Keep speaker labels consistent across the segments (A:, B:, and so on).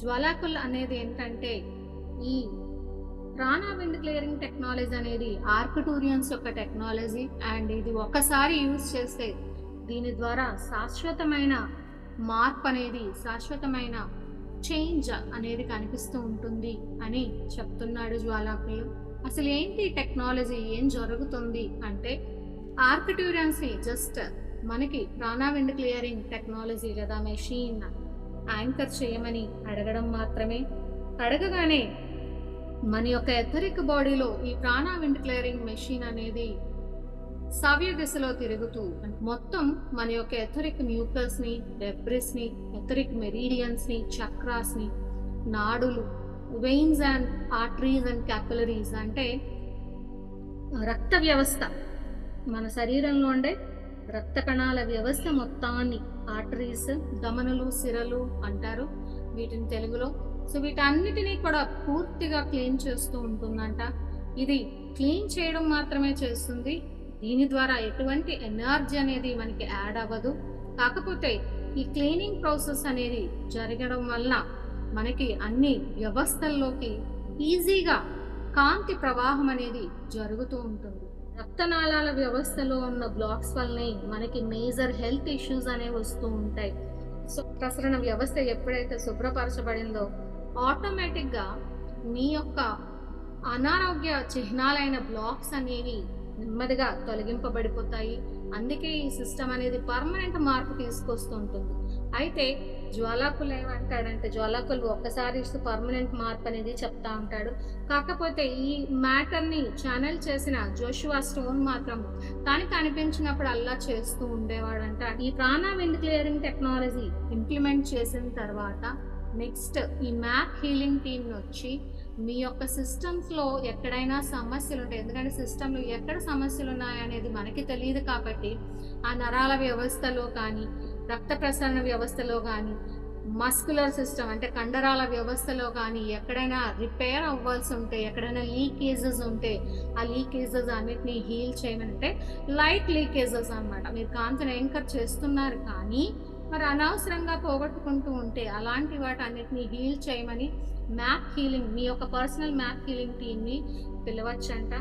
A: జ్వాలాకుల్ అనేది ఏంటంటే ఈ ప్రాణా విండ్ క్లియరింగ్ టెక్నాలజీ అనేది ఆర్కిటూరియన్స్ యొక్క టెక్నాలజీ అండ్ ఇది ఒక్కసారి యూజ్ చేస్తే దీని ద్వారా శాశ్వతమైన మార్పు అనేది శాశ్వతమైన చేంజ్ అనేది కనిపిస్తూ ఉంటుంది అని చెప్తున్నాడు జ్వాలాకులు. అసలు ఏంటి టెక్నాలజీ? ఏం జరుగుతుంది? అంటే ఆర్కిటూరియన్స్ని జస్ట్ మనకి ప్రాణా విండ్ క్లియరింగ్ టెక్నాలజీ లేదా మెషిన్ యాంకర్ చేయమని అడగడం మాత్రమే. అడగగానే మన యొక్క ఎథరిక్ బాడీలో ఈ ప్రాణా విండ్ క్లియరింగ్ మెషిన్ అనేది సవ్య దిశలో తిరుగుతూ మొత్తం మన యొక్క ఎథరిక్ మ్యూకస్ని డెబ్రిస్ని ఎథరిక్ మెరీడియన్స్ని చక్రాస్ని నాడులు veins and arteries and capillaries అంటే రక్త వ్యవస్థ మన శరీరంలో ఉండే రక్త కణాల వ్యవస్థ మొత్తాన్ని ఆర్టరీస్ గమనులు సిరలు అంటారు వీటిని తెలుగులో. సో వీటన్నిటినీ కూడా పూర్తిగా క్లీన్ చేస్తూ ఉంటుందంట. ఇది క్లీన్ చేయడం మాత్రమే చేస్తుంది. దీని ద్వారా ఎటువంటి ఎనర్జీ అనేది మనకి యాడ్ అవ్వదు. కాకపోతే ఈ క్లీనింగ్ ప్రాసెస్ అనేది జరగడం వల్ల మనకి అన్ని వ్యవస్థల్లోకి ఈజీగా కాంతి ప్రవాహం అనేది జరుగుతూ ఉంటుంది. రక్తనాళాల వ్యవస్థలో ఉన్న బ్లాక్స్ వల్లనే మనకి మేజర్ హెల్త్ ఇష్యూస్ అనేవి వస్తూ ఉంటాయి. సో ప్రసరణ వ్యవస్థ ఎప్పుడైతే శుభ్రపరచబడిందో ఆటోమేటిక్గా మీ యొక్క అనారోగ్య చిహ్నాలైన బ్లాక్స్ అనేవి నెమ్మదిగా తొలగింపబడిపోతాయి. అందుకే ఈ సిస్టమ్ అనేది పర్మనెంట్ మార్పు తీసుకొస్తుంటుంది. అయితే జ్వాలాకులు ఏమంటాడంటే జ్వాలాకులు ఒక్కసారి ఇస్తూ పర్మనెంట్ మార్పు అనేది చెప్తా ఉంటాడు. కాకపోతే ఈ మ్యాటర్ని ఛానల్ చేసిన జోషువా స్టోన్ మాత్రం తనకు అనిపించినప్పుడు అల్లా చేస్తూ ఉండేవాడంట. ఈ ప్రాణా విండ్ క్లియరింగ్ టెక్నాలజీ ఇంప్లిమెంట్ చేసిన తర్వాత నెక్స్ట్ ఈ మ్యాప్ హీలింగ్ టీంని వచ్చి మీ యొక్క సిస్టమ్స్లో ఎక్కడైనా సమస్యలు ఉంటాయి. ఎందుకంటే సిస్టంలో ఎక్కడ సమస్యలు ఉన్నాయనేది మనకి తెలియదు కాబట్టి ఆ నరాల వ్యవస్థలో కానీ రక్త ప్రసరణ వ్యవస్థలో కానీ మస్కులర్ సిస్టమ్ అంటే కండరాల వ్యవస్థలో కానీ ఎక్కడైనా రిపేర్ అవ్వాల్సి ఉంటే ఎక్కడైనా లీకేజెస్ ఉంటే ఆ లీకేజెస్ అన్నిటినీ హీల్ చేయమంటే లైట్ లీకేజెస్ అన్నమాట. మీరు కాంతిని ఎంకర్ చేస్తున్నారు కానీ మరి అనవసరంగా పోగొట్టుకుంటూ ఉంటే అలాంటి వాటి అన్నిటిని హీల్ చేయమని మ్యాప్ హీలింగ్ మీ యొక్క పర్సనల్ మ్యాప్ హీలింగ్ టీమ్ని పిలవచ్చంట.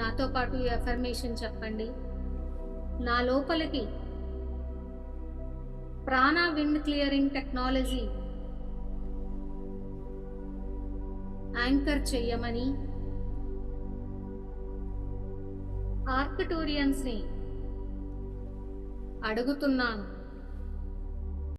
A: నాతో పాటు ఈ ఎఫర్మేషన్ చెప్పండి. నా లోపలికి ప్రాణ విండ్ క్లియరింగ్ టెక్నాలజీ. యాంకర్ చెయ్యమని. ఆర్కిటోరియన్స్ని అడుగుతున్నాను.